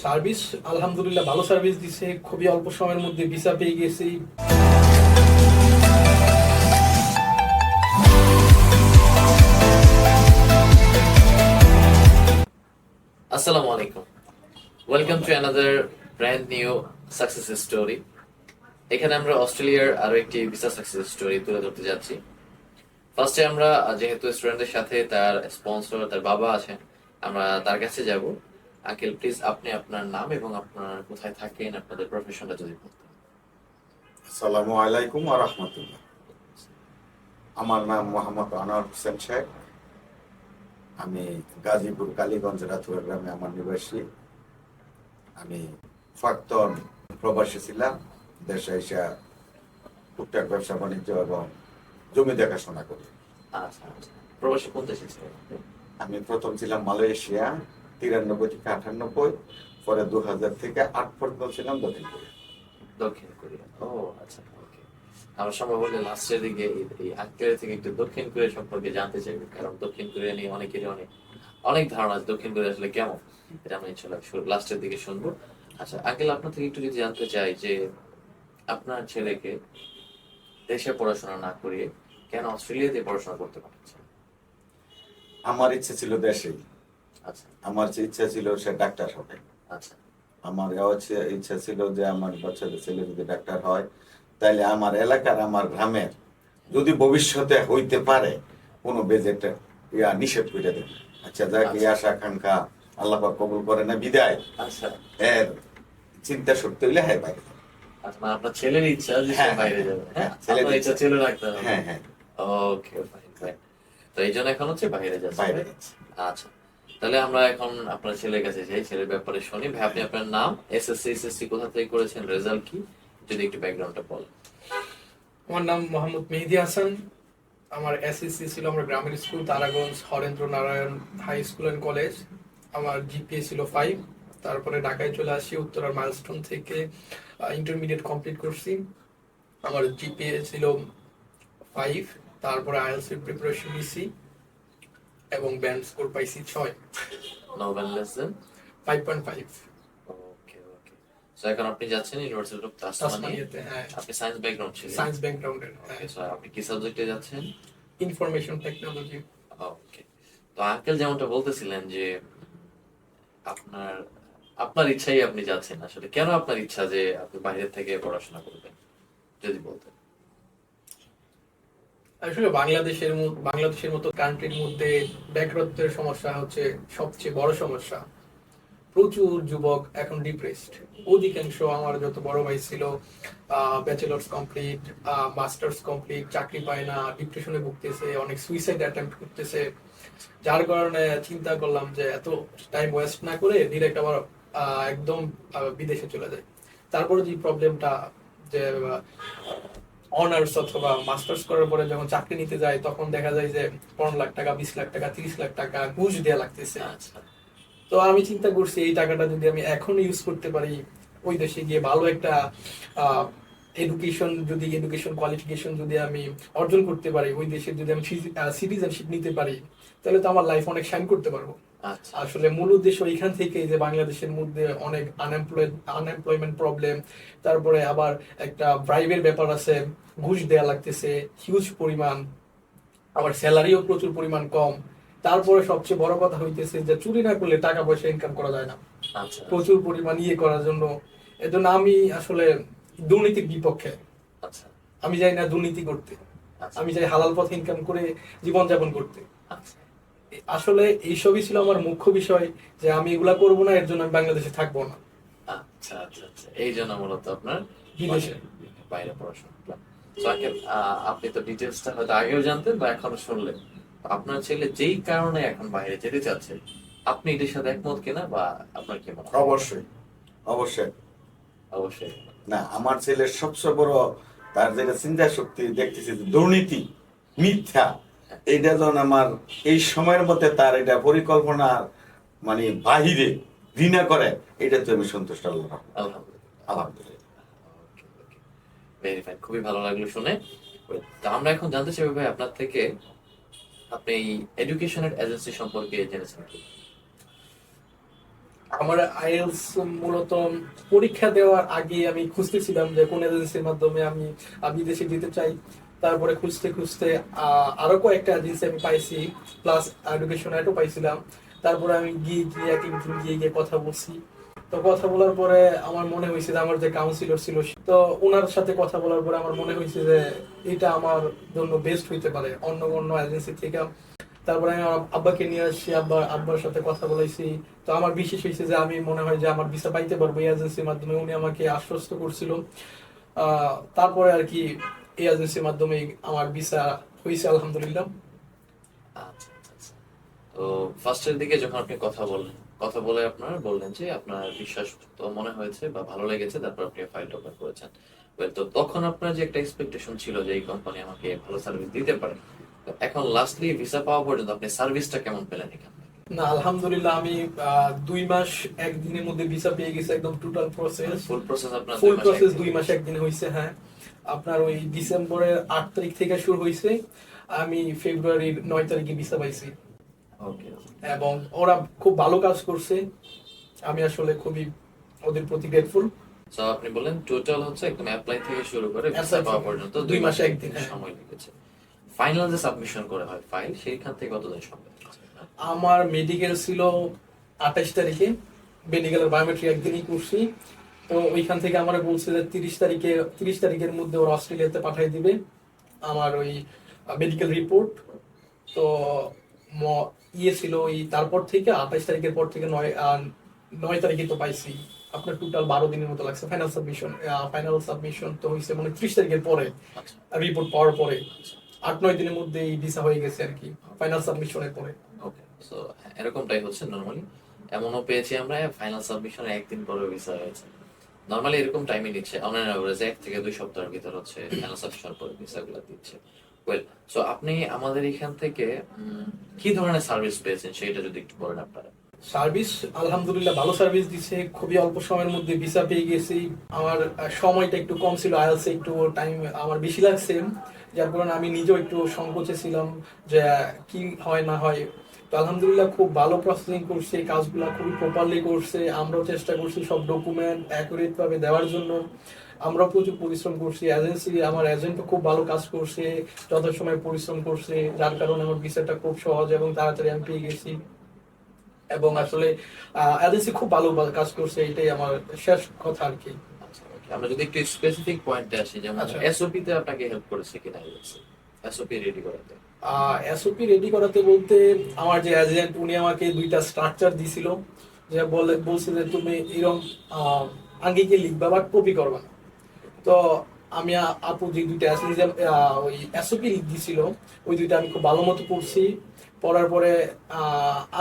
Service আলহামদুলিল্লাহ, ভালো service দিছে। খুবই অল্প সময়ের মধ্যে ভিসা পেয়ে গেছি। আসসালামু আলাইকুম। Welcome to another brand new success story এখানে আমরা অস্ট্রেলিয়ার আরও একটি ভিসা সাকসেস স্টোরি তুলে ধরতে যাচ্ছি। ফার্স্টে আমরা, যেহেতু স্টুডেন্টের সাথে তার স্পন্সর তার বাবা আছেন, আমরা তার কাছে যাব। আঙ্কেল প্লিজ আপনি আপনার নাম এবং আপনার কোথায় থাকেন আপনাদের প্রফেশনটা যদি বলতেন। আসসালামু আলাইকুম ওয়া রাহমাতুল্লাহ। আমার নাম মোহাম্মদ আনোয়ার হোসেন শেখ। আমি গাজীপুর কালীগঞ্জ রাথুয়া গ্রামে আমার নিবাসী। আমি প্রাক্তন প্রবাসী ছিলাম। দেশে এসে টুকটাক ব্যবসা বাণিজ্য এবং জমি দেখাশোনা করি। আচ্ছা আচ্ছা। প্রবাসী কোন দেশে ছিলেন আমি প্রথম ছিলাম মালয়েশিয়া। তিরানব্বই থেকে আটানব্বই পরে দু হাজার থেকে আট পর্যন্ত ছিলাম দক্ষিণ কোরিয়া। দক্ষিণ কোরিয়া। ও আচ্ছা আমরা সম্ভব হলে লাস্টের দিকে এই- আঙ্কেলের থেকে একটু দক্ষিণ কোরিয়া সম্পর্কে জানতে চাইব কারণ দক্ষিণ কোরিয়া নিয়ে অনেকেরই অনেক অনেক ধারণা আছে দক্ষিণ কোরিয়া আসলে কেমন এটা আমরা ইনশাল্লাহ লাস্টের দিকে শুনব। আচ্ছা আঙ্কেল আপনার থেকে একটু যদি জানতে চাই যে আপনার ছেলেকে দেশে পড়াশোনা না করিয়ে কেন অস্ট্রেলিয়াতে পড়াশোনা করতে পারছে আমার ইচ্ছে ছিল দেশেই। আচ্ছা। আমার যে ইচ্ছা ছিল সে ডাক্তার হবে। আচ্ছা। আমার ইচ্ছা ছিল যে আমার বাচ্চাদের ছেলে যদি ডাক্তার হয় তাহলে আমার এলাকার আমার গ্রামের যদি ভবিষ্যতে হইতে পারে কোনো বেজেট ইয়া নিষেধ করে দেবে আচ্ছা যাক এই আশা আকাঙ্ক্ষা আল্লাহ কবুল করে না বিদায়। আচ্ছা। এর চিন্তা শক্তি হইলে হ্যাঁ বাইরে আচ্ছা মানে আপনার ছেলের ইচ্ছা যে সে হ্যাঁ, বাইরে হ্যাঁ, যাবে হ্যাঁ, হ্যাঁ ছেলের ইচ্ছা। ছিল হ্যাঁ হ্যাঁ। ওকে ফাইন ফাইন তো এই জন্য এখন হচ্ছে বাইরে যাচ্ছে। আচ্ছা। তাহলে আমরা এখন আপনার ছেলের কাছে যাই, ছেলের ব্যাপারে শুনি। ভাই, আপনি আপনার নাম? এসএসসি এসএসসি কোথা থেকে করেছেন? রেজাল্ট কি? যদি একটু ব্যাকগ্রাউন্ডটা বলেন। আমার নাম মোহাম্মদ মেহেদি হাসান। আমার এসএসসি ছিল আমার গ্রামের school, Taraganj Harendra Narayan high school and college আমার জিপিএ ছিল ফাইভ তারপরে ঢাকায় চলে আসি, উত্তরার মাইলস্টোন থেকে ইন্টারমিডিয়েট কমপ্লিট করছি। আমার জিপিএ ছিল ফাইভ তারপরে আইএলসির প্রিপারেশন নিছি। এবং ব্যান্ড স্কোর পাইছি ছয়। নোবেল lesson five point five okay okay. So এখন আপনি যাচ্ছেন ইউনিভার্সিটি অফ তাসমানিয়াতে হ্যাঁ। আপনি সায়েন্স ব্যাকগ্রাউন্ড ছিলেন? সায়েন্স ব্যাকগ্রাউন্ডের ওকে সো আপনি কি সাবজেক্টে যাচ্ছেন? ইনফরমেশন টেকনোলজি ওকে তো আঙ্কেল যেমনটা বলতেছিলেন যে আপনার আপনার ইচ্ছাই আপনি যাচ্ছেন আসলে কেন আপনার ইচ্ছা যে আপনি বাইরে থেকে পড়াশোনা করবেন? যদি বলতেন। আসলে বাংলাদেশের বাংলাদেশের মতো কান্ট্রির মধ্যে বেকারত্বের সমস্যা হচ্ছে সবচেয়ে বড় সমস্যা। প্রচুর যুবক এখন ডিপ্রেসড অধিকাংশ আমার যত বড় ভাই ছিল ব্যাচেলার্স কমপ্লিট মাস্টার্স কমপ্লিট চাকরি পায় না ডিপ্রেশনে ভুগতেছে, অনেক সুইসাইড অ্যাটেম্প্ট করতেছে। যার কারণে চিন্তা করলাম যে এত টাইম ওয়েস্ট না করে ডিরেক্ট আবার একদম বিদেশে চলে যায় তারপরে যে প্রবলেমটা যে অনার্স অথবা মাস্টার্স করার পরে যখন চাকরি নিতে যায় তখন দেখা যায় যে পনেরো লাখ টাকা বিশ লাখ টাকা তিরিশ লাখ টাকা ঘুষ দেওয়া লাগতেছে। আচ্ছা। তো আমি চিন্তা করছি এই টাকাটা যদি আমি এখন ইউজ করতে পারি ওই দেশে গিয়ে ভালো একটা এডুকেশন যদি এডুকেশন কোয়ালিফিকেশন যদি আমি অর্জন করতে পারি ওই দেশে যদি আমি সিটিজেনশিপ নিতে পারি তাহলে তো আমার লাইফ অনেক শাইন করতে পারব। আসলে মূল উদ্দেশ্য ওইখান থেকে যে বাংলাদেশের মধ্যে অনেক আনএমপ্লয়েড আনএমপ্লয়মেন্ট প্রবলেম তারপরে আবার একটা ব্রাইবের ব্যাপার আছে ঘুষ দেয়া লাগতেছে হিউজ পরিমাণ আবার স্যালারিও প্রচুর পরিমাণ কম। তারপরে সবচেয়ে বড় কথা হইতেছে যে চুরি না করলে টাকা পয়সা ইনকাম করা যায় না। আচ্ছা। প্রচুর পরিমাণ ইয়ে করার জন্য। এজন্য আমি আসলে দুর্নীতির বিপক্ষে। আচ্ছা। আমি চাই না দুর্নীতি করতে। আচ্ছা। আমি চাই হালাল পথে ইনকাম করে জীবনযাপন করতে। আচ্ছা। আসলে এইসবই ছিল আমার মুখ্য বিষয় যে আমি এগুলা করব না এর জন্য আমি বাংলাদেশে থাকব না। আচ্ছা আচ্ছা আচ্ছা। এই জন্য মূলত আপনার বিদেশে। বাইরে পড়াশোনা আপনি তো ডিটেলসটা হয়তো আগেও জানতেন বা এখনও শুনলেন। আপনার ছেলে যেই কারণে এখন বাইরে যেতে চাচ্ছে আপনি এটার সাথে একমত কিনা বা আপনার কি মনে অবশ্যই অবশ্যই। অবশ্যই। না আমার ছেলের সবচেয়ে বড় তার যেটা চিন্তা শক্তি দেখতেছি যে দুর্নীতি মিথ্যা। এটা যখন আমার এই সময়ের মধ্যে তার এটা পরিকল্পনার মানে বাহিরে ঘৃণা করে, এটা তো আমি সন্তুষ্ট আলহামদুলিল্লাহ। খুবই ভালো লাগল শুনে। আমরা এখন জানতে চাই ভাই, আপনার থেকে আপনি এডুকেশনের এজেন্সি সম্পর্কে জেনেছেন আমার আইএলস মূলত পরীক্ষা দেওয়ার আগে আমি খুঁজতেছিলাম যে কোন এজেন্সির মাধ্যমে আমি বিদেশে যেতে চাই। তারপরে খুঁজতে খুঁজতে আরও কয়েকটা এজেন্সি আমি পাইছি প্লাস এডুকেশন এটও পাইছিলাম। তারপরে আমি গিয়ে গিয়ে এক একদিন গিয়ে গিয়ে কথা বলছি। তো কথা বলার পরে আমার মনে হয়েছে যে আমার যে কাউন্সিলর ছিল, তো ওনার সাথে কথা বলার পরে আমার মনে হয়েছে যে এটা আমার জন্য বেস্ট হইতে পারে অন্য অন্য এজেন্সি থেকে। তারপরে আমি আমার আব্বাকে নিয়ে আসছি, আব্বা, আব্বার সাথে কথা বলাইছি। তো আমার বিশেষ হয়েছে যে আমি মনে হয় যে আমার ভিসা পাইতে পারব এই এজেন্সির মাধ্যমে। উনি আমাকে আশ্বস্ত করছিল। তারপরে আর কি এই এজেন্সির মাধ্যমে আমার ভিসা হয়েছে আলহামদুলিল্লাহ। আচ্ছা আচ্ছা। তো ফার্স্টের দিকে যখন আপনি কথা বললেন, কথা বলে আপনার বললেন যে আপনার বিশ্বাস তো মনে হয়েছে বা ভালো লেগেছে, তারপর আপনি ফাইলটা ওপেন করেছেন। তো তখন আপনার যে একটা এক্সপেকটেশন ছিল যে এই কোম্পানি আমাকে ভালো সার্ভিস দিতে পারে এখন লাস্টলি ভিসা পাওয়া পর্যন্ত আপনি সার্ভিসটা কেমন পেলেন এখান না আলহামদুলিল্লাহ আমি দুই মাস একদিনের মধ্যে ভিসা পেয়ে গেছি একদম টোটাল প্রসেস ফুল প্রসেস আপনার ফুল প্রসেস দুই মাস একদিন হয়েছে হ্যাঁ। আপনার ওই ডিসেম্বরের আট তারিখ থেকে শুরু হয়েছে আমি ফেব্রুয়ারির নয় তারিখে ভিসা পাইছি। ওকে এবং ওরা খুব ভালো কাজ করছে। আমি আসলে খুবই ওদের প্রতি গ্রেটফুল আপনি বললেন টোটাল হচ্ছে একদম অ্যাপ্লাই থেকে শুরু করে ভিসা পাওয়া পর্যন্ত দুই মাসে একদিন, একদিন হ্যাঁ। সময় লেগেছে। ফাইনাল যে সাবমিশন করে হয় ফাইল সেইখান থেকে কতদিন সময় আমার মেডিকেল ছিল আঠাশ তারিখে মেডিকেলের বায়োমেট্রি একদিনই করছি। তো ওইখান থেকে আমার বলছে যে তিরিশ তারিখে তিরিশ তারিখের মধ্যে ওরা অস্ট্রেলিয়াতে পাঠিয়ে দিবে আমার ওই মেডিকেল রিপোর্ট তো ম- ইয়ে ছিল ওই তারপর থেকে আঠাশ তারিখের পর থেকে নয় নয় তারিখে তো পাইছি। আপনার টোটাল বারো দিনের মতো লাগছে ফাইনাল সাবমিশন ফাইনাল সাবমিশন তো হয়েছে মানে ত্রিশ তারিখের পরে আচ্ছা। রিপোর্ট পাওয়ার পরে। আট নয় দিনের মধ্যে এই ভিসা হয়ে গেছে আর কি ফাইনাল সাবমিশনের পরে ওকে সো এরকমটাই হচ্ছে নর্মালি এমনও পেয়েছি আমরা ফাইনাল সাবমিশন একদিন পরে ভিসা হয়েছে। নর্মালি এরকম টাইমই নিচ্ছে অনলাইন অ্যাভারেজ এক থেকে দুই সপ্তাহের ভিতর হচ্ছে ফাইনাল সাবমিশন পরে ভিসাগুলো দিচ্ছে। ওয়েল সো আপনি আমাদের এখান থেকে কি ধরনের সার্ভিস পেয়েছেন সেটা যদি একটু বলেন আপনারা? সার্ভিস আলহামদুলিল্লাহ ভালো সার্ভিস দিছে খুবই অল্প সময়ের মধ্যে ভিসা পেয়ে গেছি। আমার সময়টা একটু কম ছিল আইএলসে একটু টাইম আমার বেশি লাগছে। যার কারণে আমি নিজেও একটু সংকোচে ছিলাম যে কি হয় না হয়। তো আলহামদুলিল্লাহ খুব ভালো প্রসেসিং করছে কাজগুলো খুবই প্রপারলি করছে। আমরাও চেষ্টা করছি সব ডকুমেন্ট অ্যাকুরেট ভাবে দেওয়ার জন্য। আমরা প্রচুর পরিশ্রম করছি। এজেন্সি আমার এজেন্টও খুব ভালো কাজ করছে, যথাসময়ে পরিশ্রম করছে, যার কারণে আমার ভিসাটা খুব সহজ এবং তাড়াতাড়ি আমি পেয়ে গেছি। এবং আসলে এজেন্সি খুব ভালো কাজ করছে, এটাই আমার শেষ কথা আর কি. আমরা যদি একটু স্পেসিফিক পয়েন্টে আসি যেমন আচ্ছা। এসওপি তে আপনাকে হেল্প করেছে কিনা এসওপি রেডি করাতে এসওপি রেডি করাতে বলতে আমার যে এজেন্ট উনি আমাকে দুইটা স্ট্রাকচার দিছিল যে বলে বলছে যে তুমি এরকম আঙ্গিকে লিখবা বা কপি করবা না। তো আমি আপু যে দুইটা ওই এসওপি দিছিল ওই দুইটা আমি খুব ভালো মতো পড়ছি পড়ার পরে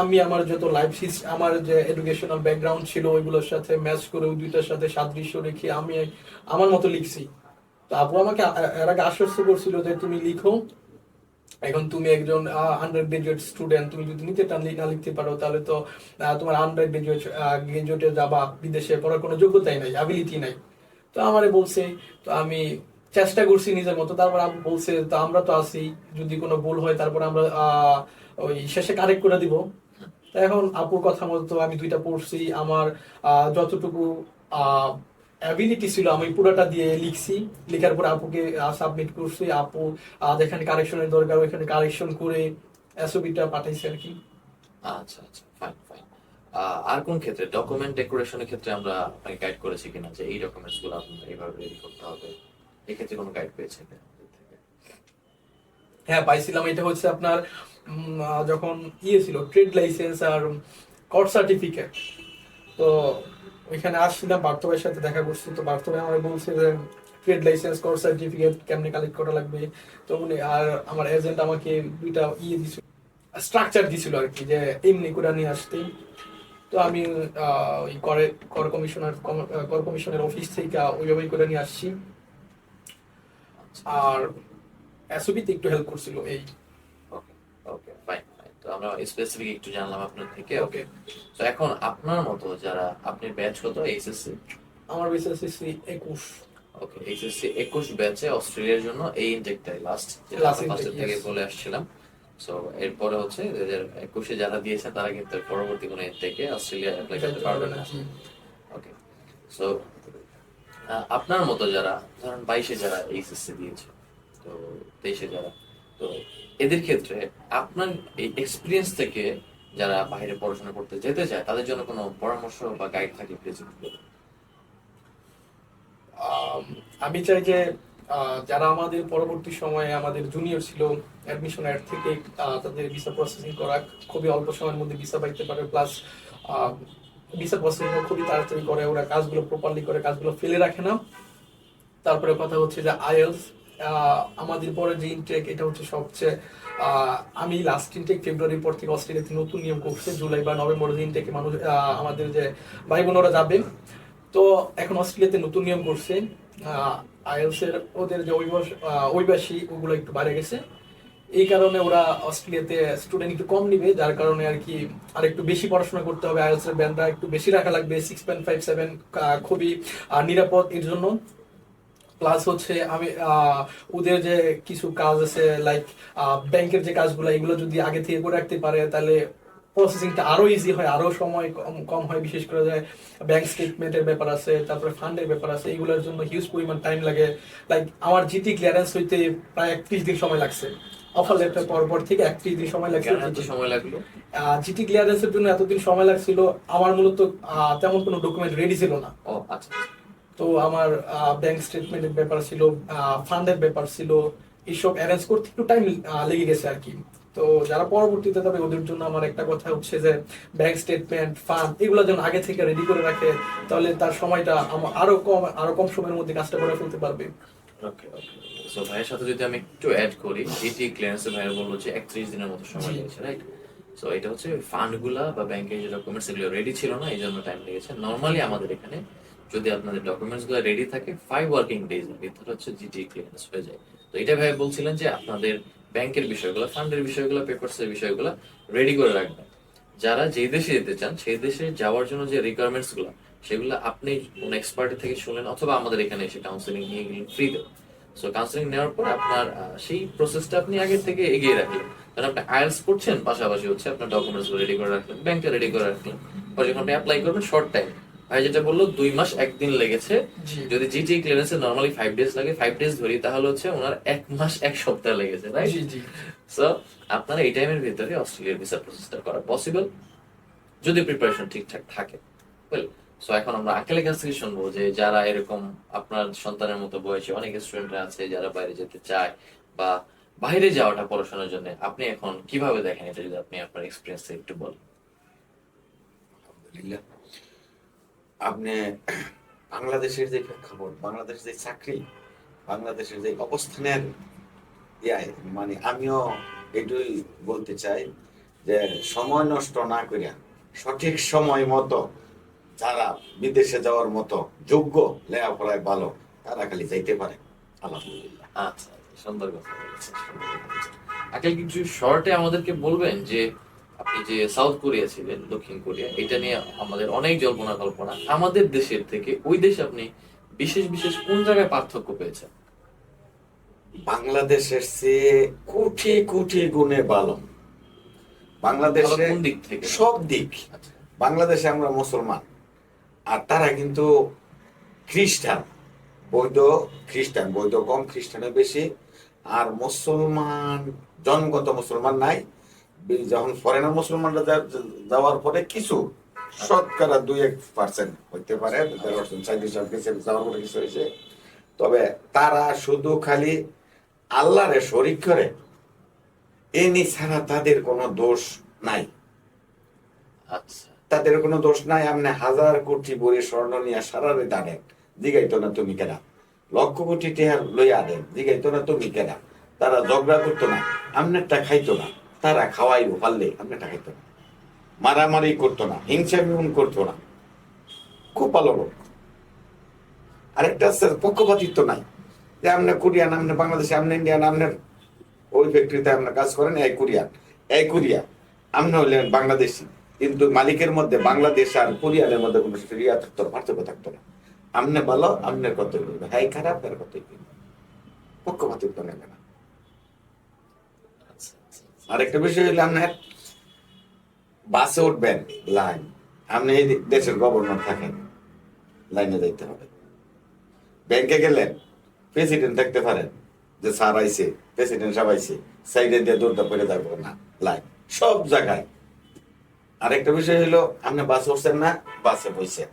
আমি আমার যত লাইফ আমার যে এডুকেশনাল ব্যাকগ্রাউন্ড ছিল, ওইগুলোর সাথে ম্যাচ করে ওই দুইটার সাথে সাদৃশ্য রেখে আমি আমার মতো লিখছি। তো আপু আমাকে এর আগে আশ্বস্ত করছিল যে তুমি লিখো। এখন তুমি একজন আন্ডার গ্রাজুয়েট স্টুডেন্ট তুমি যদি নিতে না লিখতে পারো, তাহলে তো তোমার আন্ডার গ্রাজুয়েট গ্রাজুয়েটে যাবা, বিদেশে পড়ার কোনো যোগ্যতাই নাই অ্যাবিলিটি নাই। তো আমারে বলছে, তো আমি চেষ্টা করছি নিজের মতো। তারপর বলছে, তো আমরা তো আছি, যদি কোনো ভুল হয়, তারপর আমরা ওই শেষে কারেক্ট করে দিব। এখন আপুর কথা মতো আমি দুইটা পড়ছি। আমার যতটুকু অ্যাবিলিটি ছিল আমি পুরোটা দিয়ে লিখছি। লেখার পর আপুকে সাবমিট করছি। আপু যেখানে কারেকশনের দরকার ওইখানে কারেকশন করে এসওপিটা পাঠাইছে আর কি। আচ্ছা আচ্ছা ফাইন ফাইন আর কোন ক্ষেত্রে? ডকুমেন্ট ডেকোরেশনের ক্ষেত্রে আমরা আপনাকে গাইড করেছি কিনা যে এই ডকুমেন্টসগুলো আপনার এইভাবে রেডি করতে হবে? এক্ষেত্রে কোনো গাইড পেয়েছেন হ্যাঁ পাইছিলাম। এটা হচ্ছে আপনার যখন ইয়ে ছিল ট্রেড লাইসেন্স আর কট সার্টিফিকেট তো ওইখানে আসছিলাম বার্থবের সাথে দেখা করছি। তো বার্থবে আমার বলছে যে ট্রেড লাইসেন্স কট সার্টিফিকেট কেমনে কালেক্ট করা লাগবে? তো উনি, আর আমার এজেন্ট আমাকে দুইটা ইয়ে দিছিল স্ট্রাকচার দিছিল আর কি, যে এমনি করে নিয়ে আসতে তো আমি ওই করে, কর কমিশনার কর কমিশনের অফিস থেকে ওইভাবেই করে নিয়ে আসছি। আর এসওবিতে একটু হেল্প করছিল এই ওকে ওকে ফাইন ফাইন তো আমরা স্পেসিফিক একটু জানলাম আপনার থেকে ওকে তো এখন আপনার মতো যারা আপনি ব্যাচ কত এইচএসসি আমার বিএসএসসি একুশ। ওকে এইচএসসি একুশ ব্যাচে অস্ট্রেলিয়ার জন্য এই ইনটেকটাই লাস্ট ফার্স্টের থেকে বলে আসছিলাম। সো এরপরে হচ্ছে হাজার একুশে যারা দিয়েছে তারা কিন্তু পরবর্তী কোনো থেকে অস্ট্রেলিয়া অ্যাপ্লাই করতে পারবে না। ওকে সো আপনার মতো যারা ধরেন বাইশে যারা এইচএসসি দিয়েছে তো তেইশে যারা? তো এদের ক্ষেত্রে আপনার এই এক্সপিরিয়েন্স থেকে যারা বাইরে পড়াশোনা করতে যেতে চায়, তাদের জন্য কোনো পরামর্শ বা গাইড থাকে প্লিজ আমি চাই যে যারা আমাদের পরবর্তী সময়ে আমাদের জুনিয়র ছিল অ্যাডমিশন অ্যাড থেকে তাদের ভিসা প্রসেসিং করা খুবই অল্প সময়ের মধ্যে ভিসা পাইতে পারে প্লাস ভিসা প্রসেসিং খুবই তাড়াতাড়ি করে, ওরা কাজগুলো প্রপারলি করে, কাজগুলো ফেলে রাখে না। তারপরে কথা হচ্ছে যে আইএলস আমাদের পরে যে ইনটেক এটা হচ্ছে সবচেয়ে আমি লাস্ট ইনটেক ফেব্রুয়ারির পর থেকে অস্ট্রেলিয়াতে নতুন নিয়ম করছে জুলাই বা নভেম্বর যে ইনটেকে মানুষ আমাদের যে ভাই বোনেরা যাবে। তো এখন অস্ট্রেলিয়াতে নতুন নিয়ম করছে আইএলস এর ওদের যে অভিবাস- ওগুলো একটু বাড়ে গেছে। এই কারণে ওরা অস্ট্রেলিয়াতে স্টুডেন্ট একটু কম নিবে, যার কারণে আর কি আর একটু বেশি পড়াশোনা করতে হবে। আইএলস এর ব্যান্ডরা একটু বেশি রাখা লাগবে সিক্স পয়েন্ট ফাইভ সেভেন খুবই নিরাপদ এর জন্য। প্লাস হচ্ছে আমি ওদের যে কিছু কাজ আছে লাইক ব্যাংকের যে কাজগুলো এগুলো যদি আগে থেকে করে রাখতে পারে তাহলে প্রসেসিংটা আরও ইজি হয় আরও সময় কম কম হয়। বিশেষ করে যে ব্যাংক স্টেটমেন্টের ব্যাপার আছে তারপরে ফান্ডের ব্যাপার আছে এগুলোর জন্য হিউজ পরিমাণ টাইম লাগে। লাইক আমার জিটি ক্লিয়ারেন্স হইতে প্রায় একত্রিশ দিন সময় লাগছে। অফার লেটার পর পর থেকে একত্রিশ দিন সময় লাগছে। সময় লাগল? জিটি ক্লিয়ারেন্সের জন্য এতদিন সময় লাগছিল আমার মূলত তেমন কোনো ডকুমেন্ট রেডি ছিল না। ও আচ্ছা। তো আমার ব্যাংক স্টেটমেন্টের ব্যাপার ছিল ফান্ডের ব্যাপার ছিল এইসব অ্যারেঞ্জ করতে একটু টাইম লেগে গেছে আর কি। তো যারা পরবর্তীতে তবে ওদের জন্য আমার একটা কথা হচ্ছে যে ব্যাংক স্টেটমেন্ট ফান্ড এগুলো যেন আগে থেকে রেডি করে রাখে তাহলে তার সময়টা আরও কম আরও কম সময়ের মধ্যে কাজটা করে ফেলতে পারবে। ওকে ওকে সো ভাইয়ের সাথে যদি আমি একটু অ্যাড করি জিটি ক্লিয়ারেন্স ভাইয়ের বলল যে একত্রিশ দিনের মতো সময়। লেগেছে রাইট সো এটা হচ্ছে ফান্ডগুলা বা ব্যাংকের যে ডকুমেন্টস এগুলো রেডি ছিল না এই জন্য টাইম লেগেছে। নর্মালি আমাদের এখানে যদি আপনাদের ডকুমেন্টসগুলো রেডি থাকে ফাইভ ওয়ার্কিং ডেজ এর ভিতরে হচ্ছে জিটি ক্লিয়ারেন্স হয়ে যায়। তো এটা ভাই বলছিলেন যে আপনাদের ব্যাংকের বিষয়গুলো ফান্ডের বিষয়গুলো পেপারস এর বিষয়গুলো রেডি করে রাখবেন। যারা যে দেশে যেতে চান, সেই দেশে যাওয়ার জন্য যে রিকোয়ারমেন্টসগুলো, সেগুলো আপনি কোন এক্সপার্টের থেকে শুনলেন অথবা আমাদের এখানে এসে কাউন্সিলিং নিয়ে গেলেন ফ্রিতে সো কাউন্সিলিং নেওয়ার পর আপনার সেই প্রসেসটা আপনি আগে থেকে এগিয়ে রাখলেন। কারণ আপনি আইএলস করছেন, পাশাপাশি হচ্ছে আপনার ডকুমেন্টস রেডি করে রাখলেন ব্যাংকটা রেডি করে রাখলেন। পরে যখন আপনি অ্যাপ্লাই করবেন শর্ট টাইম ভাই যেটা বলল দুই মাস একদিন লেগেছে। যদি জিটি ক্লিয়ারেন্সে নর্মালি ফাইভ ডেজ লাগে ফাইভ ডেজ ধরি তাহলে হচ্ছে ওনার এক মাস এক সপ্তাহ লেগেছে রাইট জি জি। সো আপনারা এই টাইমের ভিতরে অস্ট্রেলিয়ার ভিসা প্রসেসটা করা পসিবল যদি প্রিপারেশন ঠিকঠাক থাকে। ওয়েল সো এখন আমরা আঙ্কেলের কাছ থেকে শুনব যে যারা এরকম আপনার সন্তানের মতো বয়সী অনেক স্টুডেন্টরা আছে যারা বাইরে যেতে চায় বা বাইরে যাওয়াটা পড়াশোনার জন্য আপনি এখন কীভাবে দেখেন? এটা যদি আপনি আপনার এক্সপিরিয়েন্স একটু বলেন। আলহামদুলিল্লাহ। আপনি বাংলাদেশের যে প্রেক্ষাপট বাংলাদেশের যে চাকরি বাংলাদেশের যে অবস্থানের মানে আমিও এটুই বলতে চাই যে সময় নষ্ট না করিয়া সঠিক সময় মতো যারা বিদেশে যাওয়ার মতো যোগ্য লেখাপড়ায় ভালো তারা খালি যাইতে পারে আলহামদুলিল্লাহ আচ্ছা আচ্ছা, সুন্দর কথা। আঙ্কেল কিছু শর্টে আমাদেরকে বলবেন যে আপনি যে সাউথ কোরিয়া ছিলেন দক্ষিণ কোরিয়া এটা নিয়ে আমাদের অনেক জল্পনা কল্পনা। আমাদের দেশের থেকে ওই দেশে আপনি বিশেষ বিশেষ কোন জায়গায় পার্থক্য পেয়েছেন? বাংলাদেশের চেয়ে কোটি কোটি গুণে ভালো। বাংলাদেশে কোন দিক থেকে? সব দিক। আচ্ছা। বাংলাদেশে আমরা মুসলমান। আর তারা কিন্তু খ্রিস্টান। বৈধ খ্রিস্টান বৈধ কম খ্রিস্টানের বেশি। আর মুসলমান জন্মগত মুসলমান নাই। যখন ফরেনার মুসলমানরা যাওয়ার পরে কিছু শতকরা দুই এক পার্সেন্ট হইতে পারে যাওয়ার পরে কিছু হয়েছে। তবে তারা শুধু খালি আল্লাহরে শরিক করে এনি ছাড়া তাদের কোনো দোষ নাই। আচ্ছা। তাদের কোনো দোষ নাই আপনি হাজার কোটি বড়ি স্বর্ণ নিয়ে সারারে দাঁড়েন। জিগাইতো না তুমি কেনা লক্ষ কোটি টেহা লইয়া দেন জিগাইতো না তুমি কেনা তারা ঝগড়া করতো না আমনেরটা খাইতো না। তারা খাওয়াইবো, পারলে আমনেরটা খাইতো না মারামারি করতো না, হিংসা বিমন করতো না। খুব ভালো লোক। আরেকটা আছে, পক্ষপাতিত্ব নাই। যে আপনি কোরিয়ান আপনি বাংলাদেশে আপনি ইন্ডিয়ান আপনার ওই ফ্যাক্টরিতে আপনার কাজ করেন, এই কোরিয়ান, এই কোরিয়া আপনি হলেন বাংলাদেশি। কিন্তু মালিকের মধ্যে বাংলাদেশ আর কোরিয়ানের মধ্যে কোনো ইয়া পার্থক্য থাকতো না। আমনে ভালো কর্তব্য করবে হ্যাঁ খারাপ তার কর্তব্য পক্ষপাতিত্ব নেবে না। আরেকটা বিষয় হলো আপনার বাসে উঠবেন, লাইন। আপনি এই দেশের গভর্নর থাকেন, লাইনে যাইতে হবে। ব্যাংকে গেলেন প্রেসিডেন্ট থাকতে পারেন যে স্যার আইছে প্রেসিডেন্ট সাহেব আইছে সাইডে দিয়ে দৌড়টা পড়ে যাব না, লাইন, সব জায়গায়। আরেকটা বিষয় হলো, আপনি বাসে উঠছেন না, বাসে বইছেন।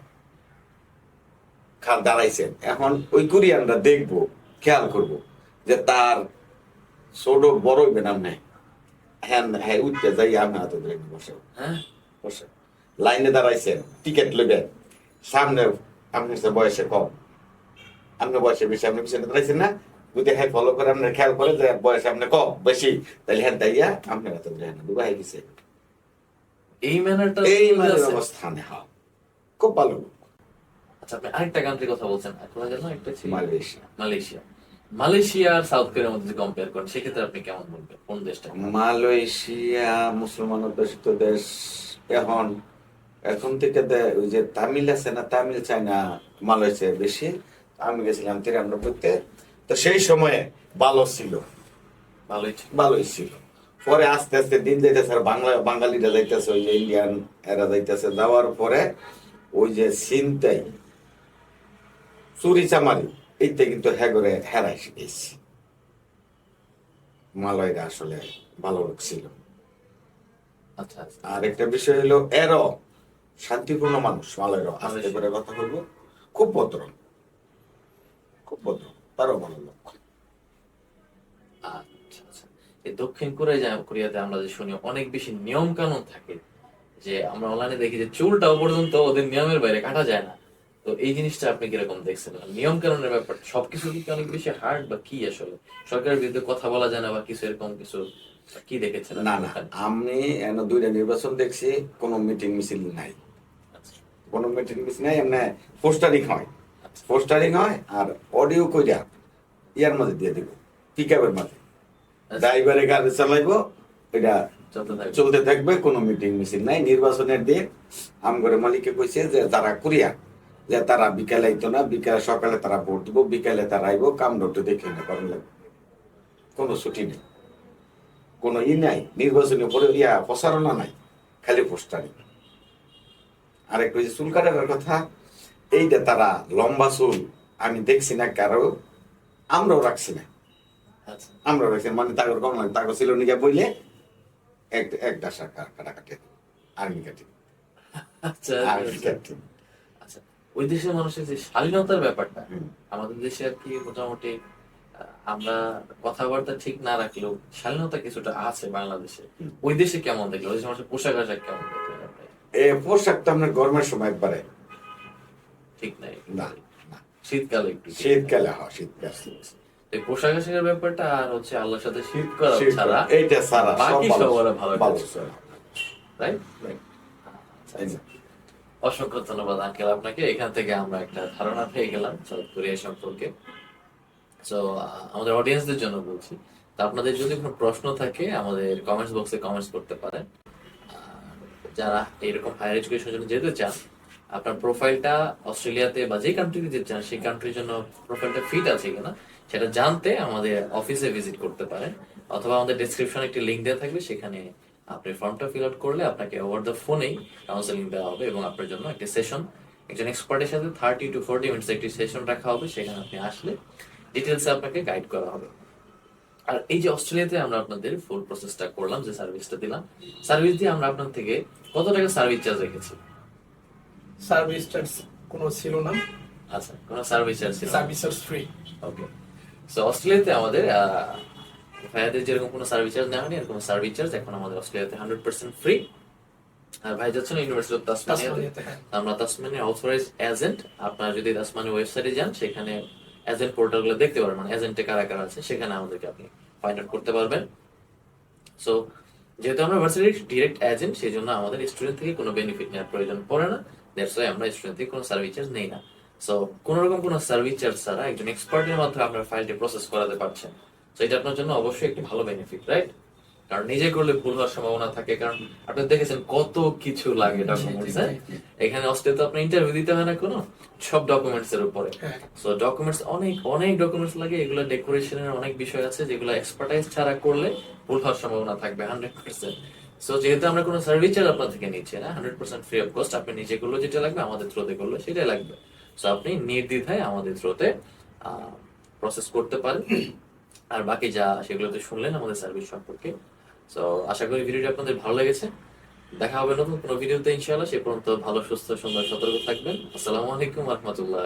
খাল দাঁড়াইছেন। এখন ওই কোরিয়ানরা দেখব, খেয়াল করব যে তার ছোট বড় হইবেন আপনি। হ্যাঁ হ্যাঁ উঠতে যাই আমি হাতে ধরে বসে। হ্যাঁ? বসে। লাইনে দাঁড়াইছেন টিকিট নেবেন সামনে আপনি বয়সে কম। আপনি বয়সে বেশি আপনি পিছনে দাঁড়াইছেন না? যদি হ্যাঁ ফলো করে আপনার খেয়াল করে যে বয়স আপনি কম বেশি তাহলে হ্যাঁ তাইয়া আপনার হাতে ধরে হ্যাঁ দুবাই গেছে। এই ম্যানারটা এই মানে অবস্থানে হ্যাঁ। খুব ভালো। আচ্ছা আপনি আরেকটা কান্ট্রির কথা বলছেন। এখন যেন একটা মালয়েশিয়া। মালয়েশিয়া। মালয়েশিয়া আর সাউথ কোরিয়ার মধ্যে কম্পেয়ার করেন সেক্ষেত্রে আপনি কেমন বলবেন? কোন দেশটা? মালয়েশিয়া মুসলমান অধ্যুষিত দেশ। এখন এখন থেকে ওই যে তামিল আছে না তামিল চাই না মালয়েশিয়া বেশি। আমি গেছিলাম তিরানব্বইতে। তো সেই সময়ে ভালো ছিল। ভালোই ছিল ভালোই ছিল। পরে আস্তে আস্তে দিন যাইতেছে আর বাংলা বাঙালিরা যাইতেছে ওই যে ইন্ডিয়ান এরা যাইতেছে। যাওয়ার পরে ওই যে চিন্তাই চুরি চামারি। এইটা কিন্তু হ্যাঁ করে হেরাই শিখেছি মালয়রা আসলে ভালো লোক ছিল। আচ্ছা আচ্ছা। আর একটা বিষয় হলো এরও শান্তিপূর্ণ মানুষ মালয়েরও আস্তে করে কথা বলব। খুব ভদ্র। খুব ভদ্র তারও ভালো লোক। আচ্ছা আচ্ছা। এই দক্ষিণ কোরিয়া কোরিয়াতে আমরা যে শুনি অনেক বেশি নিয়ম কানুন থাকে যে আমরা অনলাইনে দেখি যে চুলটাও পর্যন্ত ওদের নিয়মের বাইরে কাটা যায় না। তো এই জিনিসটা আপনি কীরকম দেখছেন? নিয়ম কানুনের ব্যাপার সবকিছু কি অনেক বেশি হার্ড বা কি আসলে? সরকারের বিরুদ্ধে কথা বলা যায় না বা কিছু এরকম কিছু কি দেখেছেন না না আমি দুইটা নির্বাচন দেখছি কোনো মিটিং মিছিল নাই। আচ্ছা, কোনো মিটিং মিছিল নাই এমনি পোস্টারিং হয়। আচ্ছা। পোস্টারিং হয় আর অডিও কইরা ইয়ার মধ্যে দিয়ে দিব পিক আপের মাঝে। আচ্ছা। ড্রাইভারে গাড়ি চালাইবো এটা চলতে থাকবে। কোনো মিটিং মিছিল নাই। নির্বাচনের দিন আমগরে মালিকে কইছে যে যারা কুরিয়া যে তারা বিকালে আইতো না বিকেলে সকালে তারা ভোট দিব বিকালে তারা আইব কাম ডক্টর দেখে না করেন লাগবে। কোনো ছুটি নেই। কোনো ই নাই নির্বাচনী পরে ইয়া প্রচারণা নাই খালি পোস্টারিং আর একটু যে চুল কাটার কথা এইটা তারা লম্বা চুল আমি দেখছি না কারও আমরাও রাখছি না। আমরাও আমরা রাখছি মানে তাগর কম লাগে তাগর ছিল নিকে বইলে এক এক ডাসা কাটা কাটে আর্মি কাটে। আচ্ছা আর্মি আচ্ছা। কাটে। আচ্ছা ওই দেশের মানুষের যে শালীনতার ব্যাপারটা আমাদের দেশে আর কি মোটামুটি আমরা কথাবার্তা ঠিক না রাখলেও শালীনতা কিছুটা আছে বাংলাদেশে। ওই দেশে কেমন দেখল ওই দেশের মানুষের পোশাক আশাক কেমন? এ পোশাক তো আপনার গরমের সময় একবারে। ঠিক নাই। না শীতকালে একটু শীতকালে হয় শীতকালে। এই পোশাক আশাকের ব্যাপারটা আর হচ্ছে আল্লাহর সাথে শীত করা ছাড়া এইটা সারা বাকি সব ভালো রাইট যে, অসংখ্য ধন্যবাদ, আঙ্কেল, আপনাকে। এখান থেকে আমরা একটা ধারণা পেয়ে গেলাম সাউথ কোরিয়া সম্পর্কে। তো আমাদের অডিয়েন্সদের জন্য বলছি। তো আপনাদের যদি কোনো প্রশ্ন থাকে, আমাদের কমেন্টস বক্সে কমেন্টস করতে পারেন। যারা এরকম হায়ার এডুকেশনের জন্য যেতে চান, আপনার প্রোফাইলটা অস্ট্রেলিয়াতে বা যে কান্ট্রিতে যেতে চান, সেই কান্ট্রির জন্য প্রোফাইলটা ফিট আছে কিনা সেটা জানতে আমাদের অফিসে ভিজিট করতে পারেন। অথবা আমাদের ডেসক্রিপশনে একটি লিঙ্ক দেওয়া থাকবে, সেখানে আপনি ফর্মটা ফিল আউট করলে আপনাকে ওভার দ্য ফোনেই কাউন্সেলিং দেওয়া হবে এবং আপনার জন্য একটি সেশন একজন এক্সপার্টের সাথে থার্টি টু ফোর্টি মিনিটস একটি সেশন রাখা হবে সেখানে আপনি আসলে ডিটেলসে আপনাকে গাইড করা হবে। আর এই যে অস্ট্রেলিয়াতে আমরা আপনাদের ফুল প্রসেসটা করলাম যে সার্ভিসটা দিলাম সার্ভিস দিয়ে আমরা আপনার থেকে কত টাকা সার্ভিস চার্জ রেখেছি? সার্ভিস চার্জ কোনো ছিল না। আচ্ছা কোনো সার্ভিস চার্জ ছিল service charge free okay so অস্ট্রেলিয়াতে আমাদের ভাইয়াদের যেরকম কোনো সার্ভিস চার্জ নেওয়া হয়নি এরকম সার্ভিস চার্জ এখন আমাদের অস্ট্রেলিয়াতে হান্ড্রেড পার্সেন্ট ফ্রি আর ভাই যাচ্ছেন ইউনিভার্সিটি অফ তাসমানিয়াতে হ্যাঁ। আমরা তাসমানিয়া অথরাইজ এজেন্ট আপনারা যদি তাসমানিয়া ওয়েবসাইটে যান সেখানে এজেন্ট পোর্টালগুলো দেখতে পারবেন মানে এজেন্টে কারা কারা আছে সেখানে আমাদেরকে আপনি ফাইন্ড আউট করতে পারবেন। সো যেহেতু আমরা ভার্সিটির ডিরেক্ট এজেন্ট সেই জন্য আমাদের স্টুডেন্ট থেকে কোনো বেনিফিট নেওয়ার প্রয়োজন পড়ে না। দ্যাটস ওয়াই আমরা স্টুডেন্ট থেকে কোনো সার্ভিস চার্জ নেই না। সো কোনো রকম কোনো সার্ভিস চার্জ ছাড়া একজন এক্সপার্টের মাধ্যমে আপনার ফাইলটি প্রসেস করাতে পারছেন। তো এটা আপনার জন্য অবশ্যই একটি ভালো বেনিফিট রাইট কারণ নিজে করলে ভুল হওয়ার সম্ভাবনা থাকে কারণ আপনি দেখেছেন কত কিছু লাগে ডকুমেন্টস হ্যাঁ? এখানে অস্ট্রেলিয়া তো আপনার ইন্টারভিউ দিতে হয় না কোনো সব ডকুমেন্টস এর উপরে। হ্যাঁ। সো ডকুমেন্টস অনেক অনেক ডকুমেন্টস লাগে এগুলো ডেকোরেশনের অনেক বিষয় আছে যেগুলো এক্সপার্টাইজ ছাড়া করলে ভুল হওয়ার সম্ভাবনা থাকবে হান্ড্রেড পার্সেন্ট সো যেহেতু আমরা কোনো সার্ভিস চার্জ আপনার থেকে নিচ্ছি না hundred percent free of cost আপনি নিজে করলে যেটা লাগবে আমাদের থ্রোতে করলে সেটাই লাগবে। সো আপনি নির্দ্বিধায় আমাদের থ্রোতে প্রসেস করতে পারেন। আর বাকি যা সেগুলো তো শুনলেন আমাদের সার্ভিস সম্পর্কে। সো আশা করি ভিডিওটি আপনাদের ভালো লেগেছে। দেখা হবে নতুন কোনো ভিডিওতে ইনশাআল্লাহ। সে পর্যন্ত ভালো, সুস্থ, সুন্দর, সতর্ক থাকবেন। আসসালামু আলাইকুম রহমতুল্লাহ